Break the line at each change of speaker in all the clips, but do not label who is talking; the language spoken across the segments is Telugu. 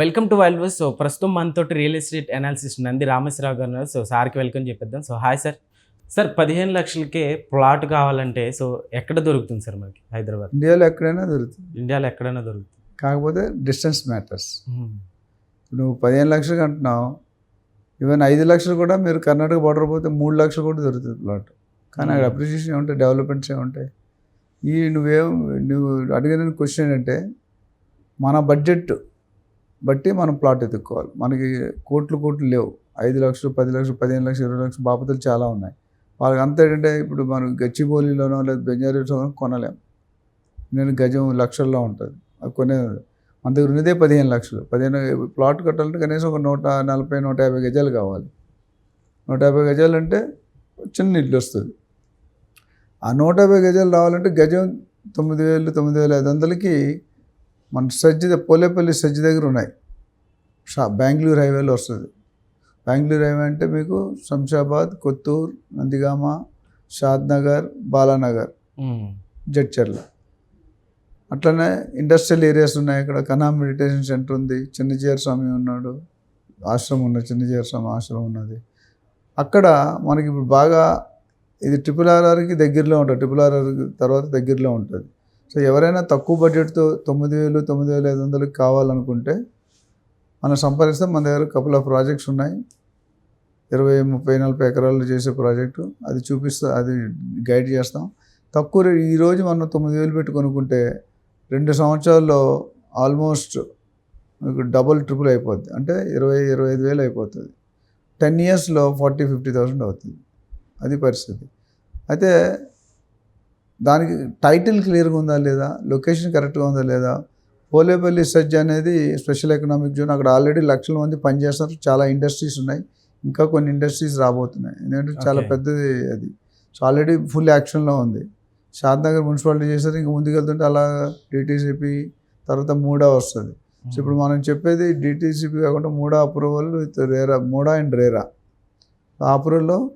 వెల్కమ్ టు వైల్డ్ సో ప్రస్తుతం మనతో real estate analysis Nandi Rameswararao గారు ఉన్నారు. సో సార్కి వెల్కమ్ చెప్పిద్దాం. సో హాయ్ సార్ సార్ పదిహేను లక్షలకే ప్లాట్ కావాలంటే సో ఎక్కడ దొరుకుతుంది సార్ మనకి? హైదరాబాద్.
ఇండియాలో ఎక్కడైనా దొరుకుతుంది.
ఇండియాలో ఎక్కడైనా దొరుకుతుంది.
కాకపోతే డిస్టెన్స్ మ్యాటర్స్. నువ్వు పదిహేను లక్షలు అంటున్నావు ఈవెన్ ఐదు లక్షలు కూడా మీరు కర్ణాటక బార్డర్ పోతే మూడు లక్షలు కూడా దొరుకుతుంది ప్లాట్ కానీ అక్కడ
Hmm.
అప్రిషియేషన్ ఉంటాయి డెవలప్మెంట్స్ ఉంటాయి ఈ నువ్వేం నువ్వు అడిగిన క్వశ్చన్ ఏంటంటే మన బడ్జెట్ బట్టి మనం ప్లాట్ ఎత్తుక్కోవాలి మనకి కోట్లు కోట్లు లేవు. ఐదు లక్షలు పది లక్షలు పదిహేను లక్షలు ఇరవై లక్షలు బాపతలు చాలా ఉన్నాయి. వాళ్ళకి అంత ఏంటంటే ఇప్పుడు మనం గచ్చిబౌలిలోనో లేదా బెంజారీలోనో కొనలేము నేను గజం లక్షల్లో ఉంటుంది. అది కొనే మన దగ్గర ఉన్నదే పదిహేను లక్షలు. పదిహేను ప్లాట్ కట్టాలంటే కనీసం ఒక నూట నలభై నూట యాభై గజాలు కావాలి. నూట యాభై గజాలు అంటే చిన్న ఇల్లు వస్తుంది. ఆ నూట యాభై గజాలు రావాలంటే గజం తొమ్మిది వేలు తొమ్మిది వేల ఐదు వందలకి మన సజ్జి పోలేపల్లి సజ్జి దగ్గర ఉన్నాయి. షా బెంగళూరు హైవేలో వస్తుంది. బెంగళూరు హైవే అంటే మీకు శంషాబాద్ కొత్తూరు నందిగామ షాద్నగర్ బాలానగర్. జడ్చర్ల. అట్లనే ఇండస్ట్రియల్ ఏరియాస్ ఉన్నాయి. ఇక్కడ కనా మెడిటేషన్ సెంటర్ ఉంది. చిన్నజీర స్వామి ఉన్నాడు. ఆశ్రమం ఉన్నది. చిన్నజీర స్వామి ఆశ్రమం ఉన్నది. అక్కడ మనకి ఇప్పుడు బాగా ఇది ట్రిపుల్ ఆర్ఆర్కి దగ్గరలో ఉంటుంది. ట్రిపుల్ ఆర్ఆర్ తర్వాత దగ్గరలో ఉంటుంది. సో ఎవరైనా తక్కువ బడ్జెట్తో తొమ్మిది వేలు తొమ్మిది వేల ఐదు వందలకి కావాలనుకుంటే మనం సంపాదిస్తే మన దగ్గర కపుల్ ఆఫ్ ప్రాజెక్ట్స్ ఉన్నాయి. ఇరవై ముప్పై నలభై ఎకరాలు చేసే ప్రాజెక్టు అది చూపిస్తా అది గైడ్ చేస్తాం. తక్కువ ఈరోజు మనం తొమ్మిది వేలు పెట్టి కొనుక్కుంటే రెండు సంవత్సరాల్లో ఆల్మోస్ట్ మీకు డబుల్ ట్రిపుల్ అయిపోద్ది. అంటే ఇరవై ఇరవై ఐదు వేలు అయిపోతుంది. టెన్ ఇయర్స్లో ఫార్టీ ఫిఫ్టీ థౌసండ్ అవుతుంది. అది పరిస్థితి. అయితే దానికి టైటిల్ క్లియర్గా ఉందా లేదా? లొకేషన్ కరెక్ట్గా ఉందా లేదా? పోలేపల్లి సజ్జ అనేది స్పెషల్ ఎకనామిక్ జోన్ అక్కడ ఆల్రెడీ లక్షల మంది పనిచేస్తారు చాలా ఇండస్ట్రీస్ ఉన్నాయి. ఇంకా కొన్ని ఇండస్ట్రీస్ రాబోతున్నాయి. ఎందుకంటే చాలా. పెద్దది అది. సో ఆల్రెడీ ఫుల్ యాక్షన్లో ఉంది. షాద్నగర్ మున్సిపాలిటీ చేశారు. ఇంకా ముందుకెళ్తుంటే అలా డిటీసీపీ తర్వాత మూడా వస్తుంది. సో ఇప్పుడు మనం చెప్పేది డిటీసీపీ కాకుండా మూడా అప్రూవల్ విత్ రేరా మూడా అండ్ రేరా ఆ అప్రూవల్లో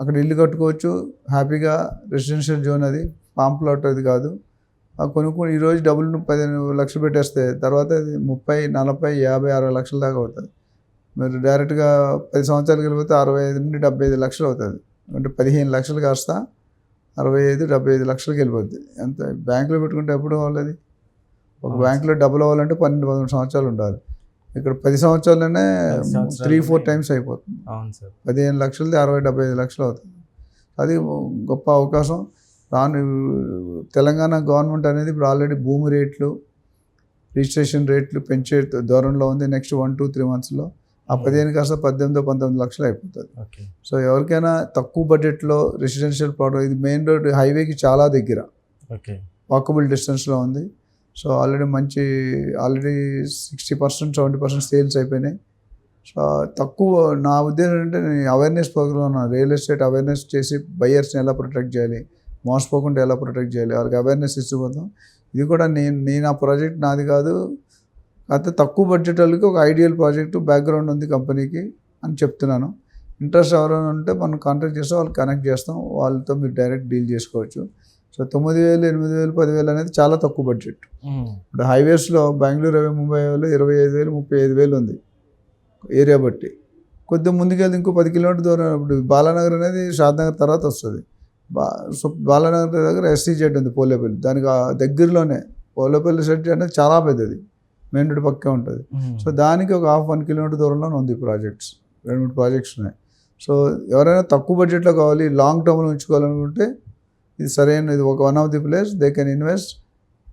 అక్కడ ఇల్లు కట్టుకోవచ్చు. హ్యాపీగా రెసిడెన్షియల్ జోన్ అది. పామ్ ప్లాట్ అది కాదు. కొనుక్కొని ఈరోజు డబ్బులు పదిహేను లక్షలు పెట్టేస్తే తర్వాత అది ముప్పై నలభై యాభై అరవై లక్షల దాకా అవుతుంది. మీరు డైరెక్ట్గా పది సంవత్సరాలు వెళ్ళిపోతే అరవై ఐదు నుండి డెబ్బై ఐదు లక్షలు అవుతుంది. అంటే పదిహేను లక్షలు కాస్త అరవై ఐదు డెబ్బై ఐదు లక్షలకి వెళ్ళిపోద్ది. ఎంత? బ్యాంకులో పెట్టుకుంటే ఎప్పుడు వాళ్ళది ఒక. బ్యాంకులో డబ్బులు అవ్వాలంటే పన్నెండు పదమూడు సంవత్సరాలు ఉండాలి. ఇక్కడ పది సంవత్సరాలనే త్రీ ఫోర్. టైమ్స్ అయిపోతుంది.
అవును సార్.
పదిహేను లక్షలది అరవై డెబ్బై ఐదు లక్షలు అవుతుంది. అది గొప్ప అవకాశం. రాను తెలంగాణ గవర్నమెంట్ అనేది ఇప్పుడు ఆల్రెడీ భూమి రేట్లు రిజిస్ట్రేషన్ రేట్లు పెంచే దూరంలో ఉంది నెక్స్ట్ వన్ టూ త్రీ మంత్స్లో. ఆ పదిహేను కాస్త పద్దెనిమిది పంతొమ్మిది లక్షలు అయిపోతుంది. సో ఎవరికైనా తక్కువ బడ్జెట్లో రెసిడెన్షియల్ ప్లాట్ ఇది మెయిన్ రోడ్ హైవేకి చాలా దగ్గర.
ఓకే.
వాకబుల్ డిస్టెన్స్లో ఉంది. సో ఆల్రెడీ మంచి already sixty percent seventy percent sales అయిపోయినాయి. సో తక్కువ నా ఉద్దేశం అంటే నేను awareness program real estate awareness చేసి బయ్యర్స్ని ఎలా ప్రొటెక్ట్ చేయాలి మోసపోకుండా ఎలా ప్రొటెక్ట్ చేయాలి వాళ్ళకి అవేర్నెస్ ఇచ్చిపోతాం ఇది కూడా నేను నేను ఆ ప్రాజెక్ట్ నాది కాదు. అయితే తక్కువ బడ్జెట్ వాళ్ళకి ఒక ఐడియల్ ప్రాజెక్ట్ బ్యాక్గ్రౌండ్ ఉంది కంపెనీకి అని చెప్తున్నాను. ఇంట్రెస్ట్ ఎవరైనా ఉంటే మనం కాంటాక్ట్ చేస్తే వాళ్ళు కనెక్ట్ చేస్తాం. వాళ్ళతో మీరు డైరెక్ట్ డీల్ చేసుకోవచ్చు. సో తొమ్మిది వేలు ఎనిమిది వేలు పదివేలు అనేది చాలా తక్కువ బడ్జెట్. ఇప్పుడు హైవేస్లో బెంగళూరు హైవే ముంబై హైవేలో ఇరవై ఐదు వేలు ముప్పై ఐదు వేలు ఉంది ఏరియా బట్టి. కొద్దిగా ముందుకెళ్తే ఇంకో పది కిలోమీటర్ దూరం ఇప్పుడు బాలానగర్ అనేది షాద్నగర్ తర్వాత వస్తుంది. బా సో బాలానగర్ దగ్గర ఎస్సీ జెడ్ ఉంది పోలేపల్లి. దానికి ఆ దగ్గరలోనే పోలేపల్లి సెట్ అనేది చాలా పెద్దది. మెయిన్ రోడ్ పక్కే ఉంటుంది. సో దానికి ఒక హాఫ్ వన్ కిలోమీటర్ దూరంలోనే ఉంది ప్రాజెక్ట్స్. రెండు మూడు ప్రాజెక్ట్స్ ఉన్నాయి. సో ఎవరైనా తక్కువ బడ్జెట్లో కావాలి లాంగ్ టర్మ్లో ఉంచుకోవాలనుకుంటే ఇది సరైన ఇది ఒక one of the place they can invest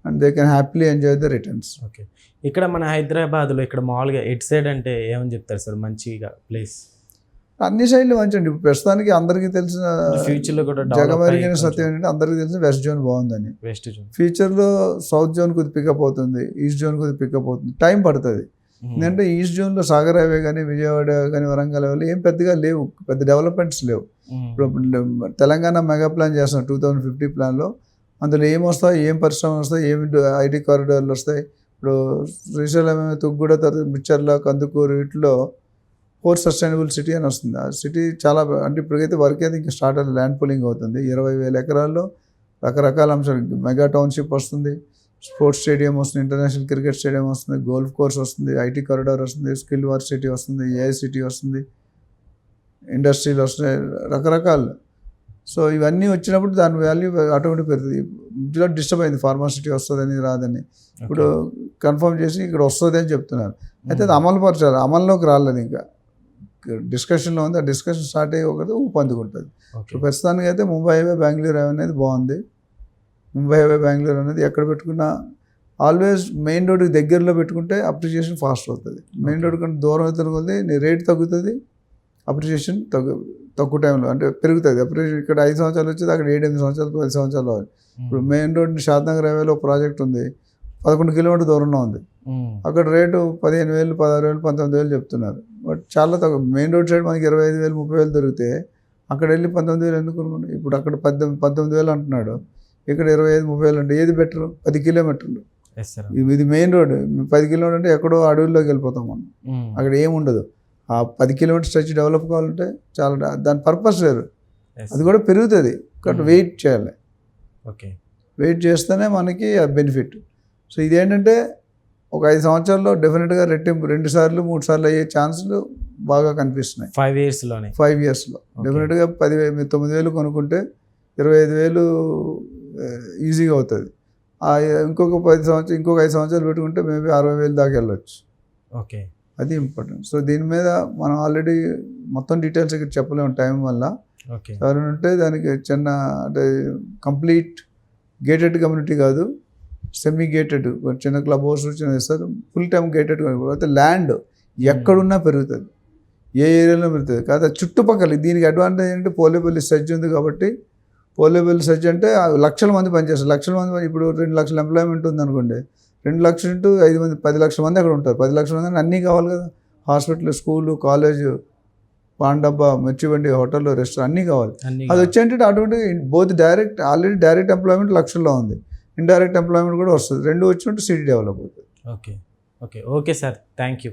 and they can happily enjoy the returns
okay ఇక్కడ మన హైదరాబాద్లో ఇక్కడ మామూలుగా ఎట్ సైడ్ అంటే ఏమని చెప్తారు సార్? మంచిగా ప్లేస్
అన్ని సైడ్లు మంచండి ఇప్పుడు ప్రస్తుతానికి అందరికీ తెలిసిన
ఫ్యూచర్లో కూడా
జగమెరిగిన సత్యం ఏంటంటే అందరికీ తెలిసిన వెస్ట్ జోన్ బాగుందని.
వెస్ట్ జోన్
ఫ్యూచర్లో సౌత్ జోన్ కొద్ది పికప్ అవుతుంది ఈస్ట్ జోన్ కొద్ది పికప్ అవుతుంది. టైం పడుతుంది. ఎందుకంటే ఈస్ట్ జోన్లో సాగర్ హైవే కానీ విజయవాడ కానీ వరంగల్ హైవే ఏం పెద్దగా లేవు. పెద్ద డెవలప్మెంట్స్ లేవు. ఇప్పుడు తెలంగాణ మెగా ప్లాన్ చేస్తున్నాం. టూ థౌజండ్ ఫిఫ్టీ ప్లాన్లో అందులో ఏం వస్తాయి ఏం పరిశ్రమలు వస్తాయి ఏమి ఐటీ కారిడార్లు వస్తాయి. ఇప్పుడు శ్రీశైలం తుగ్గూడ తర్వాత ముచ్చర్ల కందుకూరు వీటిలో ఫోర్ సస్టైనబుల్ సిటీ అని వస్తుంది. ఆ సిటీ చాలా అంటే ఇప్పటికైతే వర్క్ అయితే ఇంకా స్టార్ట్ ల్యాండ్ పూలింగ్ అవుతుంది. ఇరవై వేల ఎకరాల్లో రకరకాల అంశాలు. మెగా టౌన్షిప్ వస్తుంది. స్పోర్ట్స్ స్టేడియం వస్తుంది ఇంటర్నేషనల్ క్రికెట్ స్టేడియం వస్తుంది గోల్ఫ్ కోర్స్ వస్తుంది ఐటీ కారిడార్ వస్తుంది స్కిల్ వర్సిటీ వస్తుంది ఏఐసిటీ వస్తుంది ఇండస్ట్రీలు వస్తున్నాయి రకరకాలు. సో ఇవన్నీ వచ్చినప్పుడు దాని వాల్యూ ఆటోమేటిక్ పెరుగుతుంది. మధ్యలో డిస్టర్బ్ అయింది ఫార్మాసిటీ వస్తుందని రాదని. ఇప్పుడు కన్ఫర్మ్ చేసి ఇక్కడ వస్తుంది అని చెప్తున్నారు. అయితే అది అమలు పరచాలి అమల్లోకి రాలేదు ఇంకా. డిస్కషన్లో ఉంది ఆ డిస్కషన్ స్టార్ట్ అయ్యి ఒకటి ఊపందుకుంటుంది.
ఓకే.
సో ప్రస్తుతానికి అయితే ముంబై హైవే బెంగళూరు హైవే అనేది బాగుంది. ముంబై హైవే బెంగళూరు అనేది ఎక్కడ పెట్టుకున్నా ఆల్వేస్ మెయిన్ రోడ్కి దగ్గరలో పెట్టుకుంటే అప్రిషియేషన్ ఫాస్ట్ అవుతుంది. మెయిన్ రోడ్ కంటే దూరం అవుతుంది కొద్దీ నీ రేట్ తగ్గుతుంది అప్రిషియేషన్ తగ్గు తక్కువ టైంలో అంటే పెరుగుతుంది. అప్రిషియేషన్ ఇక్కడ ఐదు సంవత్సరాలు వచ్చేది అక్కడ ఏడు ఎనిమిది సంవత్సరాలు పది సంవత్సరాలు అవ్వాలి ఇప్పుడు మెయిన్ రోడ్ షాద్నగర్ హైవేలో ఒక ప్రాజెక్ట్ ఉంది. పదకొండు కిలోమీటర్ దూరంలో ఉంది.
మ్మ్.
అక్కడ రేటు పదిహేను వేలు పదహారు వేలు పంతొమ్మిది వేలు చెప్తున్నారు. బట్ చాలా తక్కువ మెయిన్ రోడ్ సైడ్ మనకి ఇరవై ఐదు వేలు ముప్పై వేలు దొరికితే అక్కడ వెళ్ళి పంతొమ్మిది వేలు ఎందుకు ఇప్పుడు అక్కడ పద్దెనిమిది పంతొమ్మిది వేలు అంటున్నాడు. ఇక్కడ ఇరవై ఐదు ముప్పై వేలు అంటే ఏది బెటర్ పది కిలోమీటర్లు. ఇది మెయిన్ రోడ్ పది కిలోమీటర్ అంటే ఎక్కడో అడవుల్లోకి వెళ్ళిపోతాం మనం.
మ్మ్.
అక్కడ ఏం ఉండదు. ఆ పది కిలోమీటర్ స్ట్రెచ్ డెవలప్ కావాలంటే చాలా దాని పర్పస్ వేరు. అది కూడా పెరుగుతుంది. కాబట్టి
Hmm.
వెయిట్ చేయాలి.
ఓకే
వెయిట్ చేస్తేనే మనకి ఆ బెనిఫిట్ సో ఇదేంటంటే ఒక ఐదు సంవత్సరాల్లో డెఫినెట్గా రెట్టింపు రెండు సార్లు మూడు సార్లు అయ్యే ఛాన్సులు బాగా కనిపిస్తున్నాయి.
ఫైవ్ ఇయర్స్లోనే.
ఫైవ్ ఇయర్స్లో డెఫినెట్గా పది తొమ్మిది వేలు కొనుక్కుంటే ఇరవై ఐదు వేలు ఈజీగా అవుతుంది. ఇంకొక పది సంవత్సరం ఇంకొక ఐదు సంవత్సరాలు పెట్టుకుంటే మేబీ అరవై వేలు దాకా వెళ్ళొచ్చు.
ఓకే.
అది ఇంపార్టెంట్. సో దీని మీద మనం ఆల్రెడీ మొత్తం డీటెయిల్స్ ఇక్కడ చెప్పలేము టైం వల్ల. ఎవరైనా ఉంటే దానికి చిన్న అంటే కంప్లీట్ గేటెడ్ కమ్యూనిటీ కాదు సెమీ గేటెడ్ చిన్న క్లబ్ హౌస్ చిన్న ఇస్తారు ఫుల్ టైం గేటెడ్ అయితే ల్యాండ్ ఎక్కడున్నా పెరుగుతుంది. ఏ ఏరియాలో పెరుగుతుంది. కాదు చుట్టుపక్కల దీనికి అడ్వాంటేజ్ ఏంటంటే పోలేపల్లి సజ్జ ఉంది కాబట్టి పోలేపల్లి సజ్జ అంటే లక్షల మంది పనిచేస్తారు. లక్షల మంది ఇప్పుడు రెండు లక్షల ఎంప్లాయ్మెంట్ ఉంది అనుకోండి రెండు లక్షలు ఇంటూ ఐదు మంది పది లక్షల మంది అక్కడ ఉంటారు. పది లక్షల మంది అన్నీ కావాలి కదా. హాస్పిటల్ స్కూలు కాలేజు పాన్ డబ్బా మిర్చిబండి హోటల్ రెస్టారెంట్ అన్నీ కావాలి. అది వచ్చేంటే అటువంటి both direct already direct employment లక్షల్లో ఉంది. ఇండైరెక్ట్ ఎంప్లాయ్మెంట్ కూడా వస్తుంది. రెండు వచ్చినట్టు సిటీ డెవలప్ అవుతుంది.
Okay. Okay. Okay sir. Thank you